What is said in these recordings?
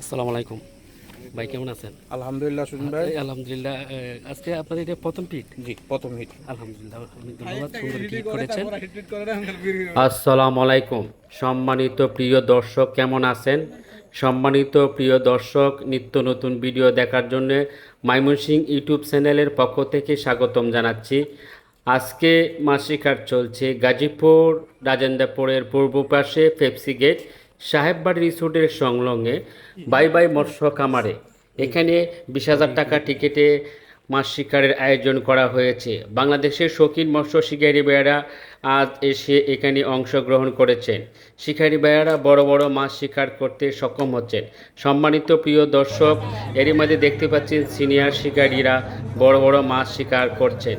আসসালামু আলাইকুম। ভাই কেমন আছেন? আলহামদুলিল্লাহ সুজন ভাই। আলহামদুলিল্লাহ আজকে আপনাদের এটা প্রথম পিট জি প্রথম হিট আলহামদুলিল্লাহ ধন্যবাদ সুন্দর করেছেন। আসসালামু আলাইকুম সম্মানিত প্রিয় দর্শক কেমন আছেন? সম্মানিত প্রিয় দর্শক নিত্য নতুন ভিডিও দেখার জন্য মাইমনসিং ইউটিউব চ্যানেলের পক্ষ থেকে স্বাগতম জানাচ্ছি। আজকে মাসিকার চলছে গাজীপুর, রাজেন্দ্রপুরের পূর্ব পাশে ফেপসি গেট, সাহেববাড়ি রিসোর্টের সংলগ্নে বাই বাই মৎস্য কামারে এখানে বিশ হাজার টাকা টিকিটে মাছ শিকারের আয়োজন করা হয়েছে। বাংলাদেশের শৌখিন মৎস্য শিকারী বেয়ারা আজ এসে এখানে অংশগ্রহণ করেছেন। শিকারী বেয়ারা বড় বড় মাছ শিকার করতে সক্ষম হচ্ছেন। সম্মানিত প্রিয় দর্শক, এরই মধ্যে দেখতে পাচ্ছেন সিনিয়র শিকারীরা বড় বড় মাছ শিকার করছেন।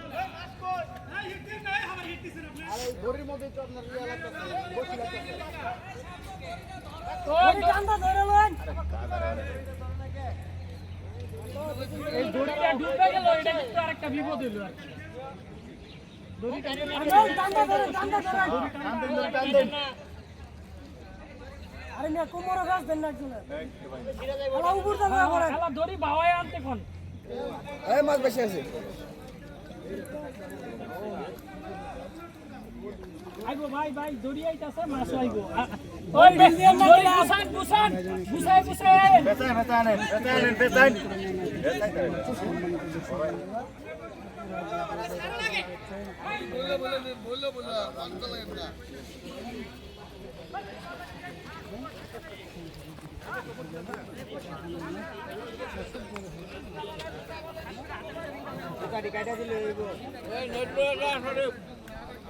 বড়ির মধ্যে তো আপনার ইয়া লাগতেছে বসি লাগতেছে। বড়ি টানটা ধরে লন এই দড়িটা ঢুকে গেল এটা কিন্তু আরেকটা বিপদ হলো আর দড়ি টানটা ধরে টানটা ধরে দড়ি টানটা টানটা আরে মিয়া কোমরে গাছ দেন না একজনে। আলা উপর দা না পড়ে আলা দড়ি বাওয়ায় আনতে কোন এই মাছ বেশি আছে। আইবো ভাই ভাই দড়ি আইতাছে মাছ আইবো। ওই বেসিয়ান কাটা দিলে এই নেট নেট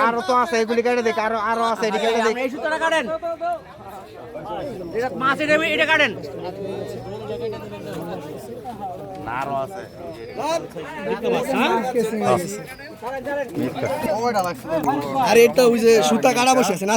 আরও তো আছে এগুলি কেটে দেখ আরও আরও আছে এটি কেটে দেখ। কাটেন। মাছ এটা এটা কাটেন। আরে এটা ওই যে সুতা কাটা বসে আছে না?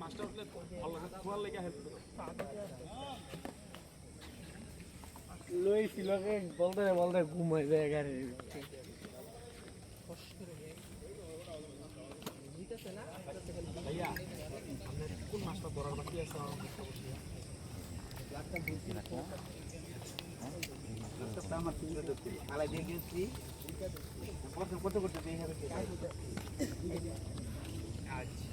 মাস্টার হলে খোয়ার লেগে হেল্প করো লই সিলকে বলতে বলতে ঘুম হয়ে যায় গাড়ি ভাইয়া কোন আচ্ছা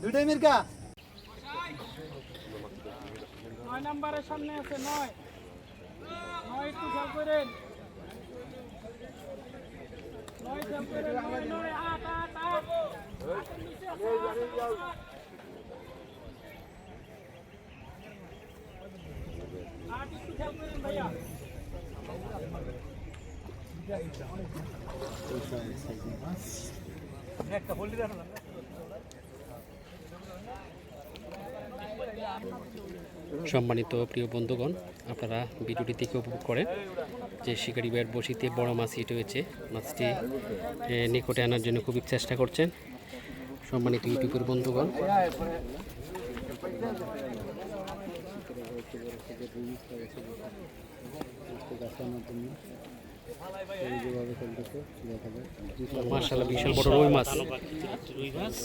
দুইটাই মির্কা নয় নাম্বারের সামনে আছে নয় নয় একটু খেয়াল করেন নয় খেয়াল করেন নয় আট আট আট নিচে আছে, আট, আট, আট। আট সম্মানিত প্রিয় বন্ধুগণ, আপনারা ভিডিওটি থেকে উপভোগ করেন যে শিকারি ভাইয়ের বসিতে বড় মাছ হিট হয়েছে মাছটি নিকটে আনার জন্য খুবই চেষ্টা করছেন সম্মানিত ইউটিউবের বন্ধুগণ। মার্শাল্লাহ বিশাল বড় রুই মাছ। রুই মাছ?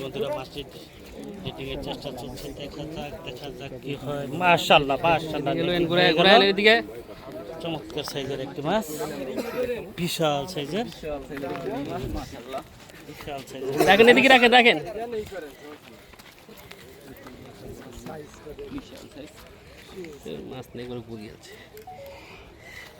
বন্ধুরা মাছটি ডেটিংয়ের চেষ্টা চলছে দেখা যাক দেখা যাক কি হয়। মাশাল্লাহ গেলেন ঘুরায় ঘুরায় এদিকে। চমৎকার সাইজের একটি মাছ। বিশাল সাইজের। রাখেন এদিকে রাখেন রাখেন। মাছ নেই করে বুঝি আছে।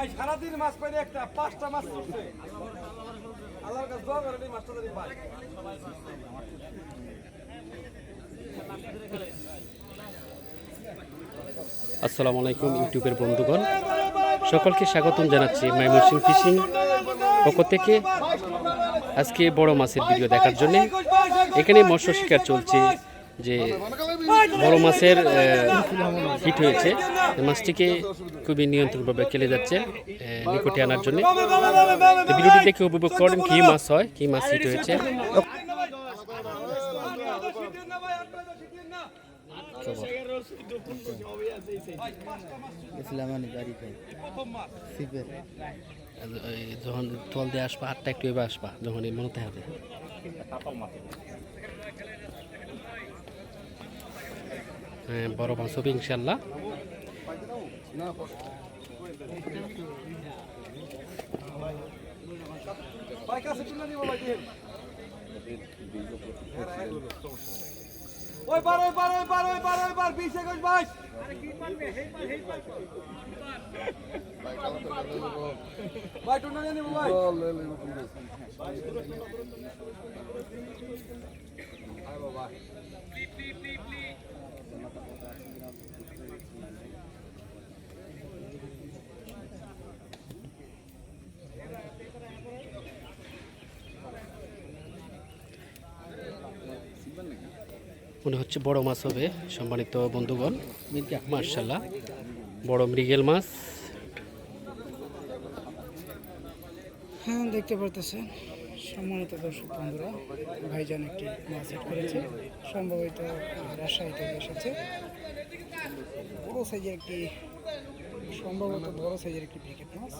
মাছ পাইলে একটা, পাঁচটা মাছ আল্লাহর কাছে দোয়া করেন এই মাছটা যদি পাই আসসালামু আলাইকুম, ইউটিউবের বন্ধুগণ। সকলকে স্বাগতম জানাচ্ছি মাইমনসিং ফিশিং পক্ষ থেকে। আজকে বড় মাছের ভিডিও দেখার জন্য। এখানে মৎস্য শিকার চলছে যে বড় মাছের হিট হয়েছে। মাছটিকে খুবই নিয়ন্ত্রণভাবে খেলে যাচ্ছে নিকটে আনার জন্য। ভিডিওটি দেখে উপভোগ করেন কী মাছ হয়, কী মাছ হিট হয়েছে। যখন তল দিয়ে আসবা, হাতটা একটু এবার আসবা, যখন এই মনতে হবে বড় মাছ হবে ইনশাল্লাহ ওই বার ওই বার ওই বার ওই বার ওই বার বিশ একুশ বাইশ। ভাই টুনা নিব, ভাই। মনে হচ্ছে বড় মাছ হবে, সম্মানিত বন্ধুগণ। মার্শাল্লাহ, বড় মৃগেল মাছ। হ্যাঁ দেখতে পারতেছেন। সম্মানিত দর্শক বন্ধুরা, ভাইজান একটি মাছ হিট করেছে। সম্ভবত রাজশাহী থেকে এসেছে। বড় সাইজের একটি, সম্ভবত বড় সাইজের একটি ক্রিকেট মাছ।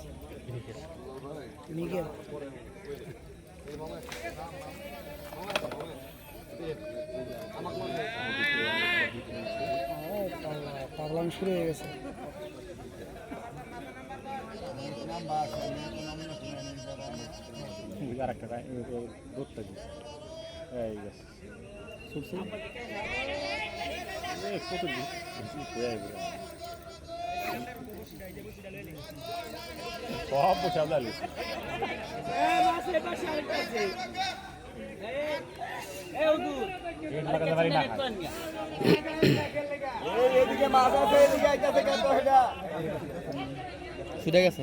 মিগেল। পাগলামি শুরু হয়ে গেছে আরেকটা ধরতে হয়ে গেছে শুনছি কত সব বসে আমরা লিখছি ছুটে গেছে।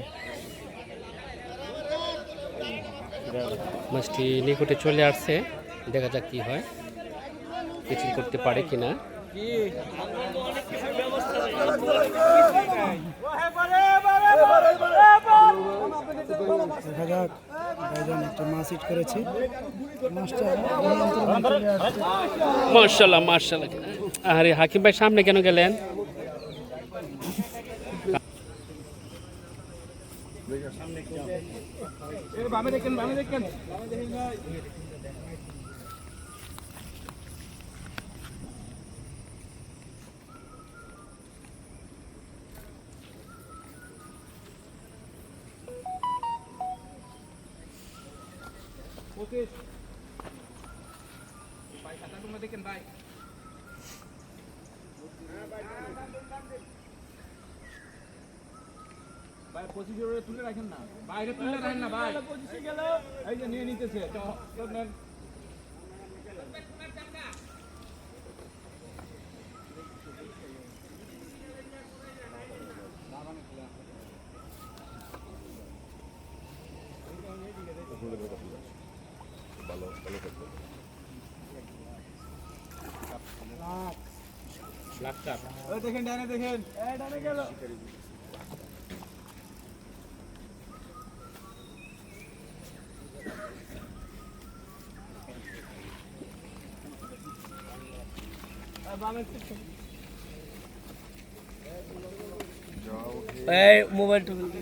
মাছটি নিকটে চলে আসছে, দেখা যাক কি হয়। কিছু করতে পারে কিনা। দেখা যাক। ভাইজান একটা মাছ হিট করেছে মার্শাল্লাহ মার্শাল্লাহ আরে হাকিম ভাই সামনে কেন গেলেন? বামে দেখেন। বামে দেখেন ভাই পঁচিশ তুলে রাখেন না। বাইরে তুলে রাখেন না ভাই। এই যে নিয়ে নিতেছে। তো দেখেন ডানে দেখেন। ডানে গেল। এই মোবাইল এই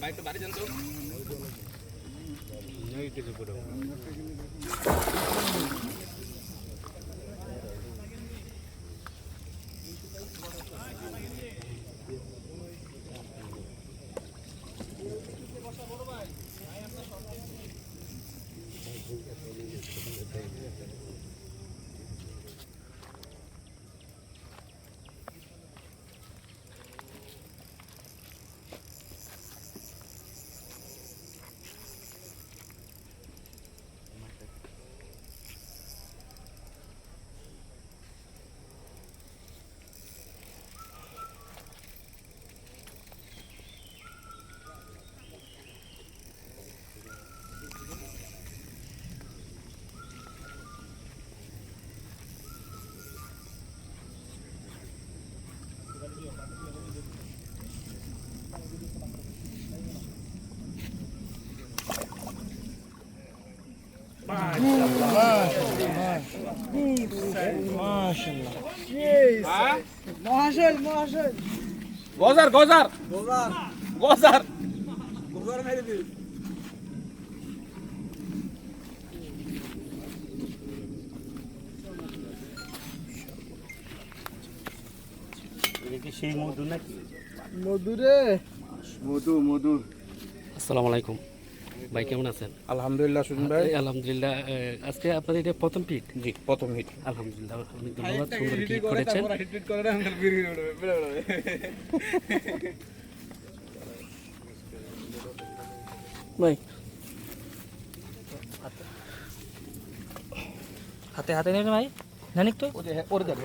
বাইকটা বাড়ি যান তো। মহাশয় মহাশয় গজার গজার গজার গজার গজার মেরে দিন সেই মধু নাকি মধুরে মধু মধু আসসালামু আলাইকুম ভাই কেমন আছেন? আলহামদুলিল্লাহ শুনুন ভাই। আলহামদুলিল্লাহ আজকে আপনাদের এটা প্রথম পিট জি প্রথম হিট আলহামদুলিল্লাহ অনেক ধন্যবাদ সুন্দর গিট করেছেন। ভাই। হাতে হাতে নেন ভাই? জানিক তো ওরে দেখ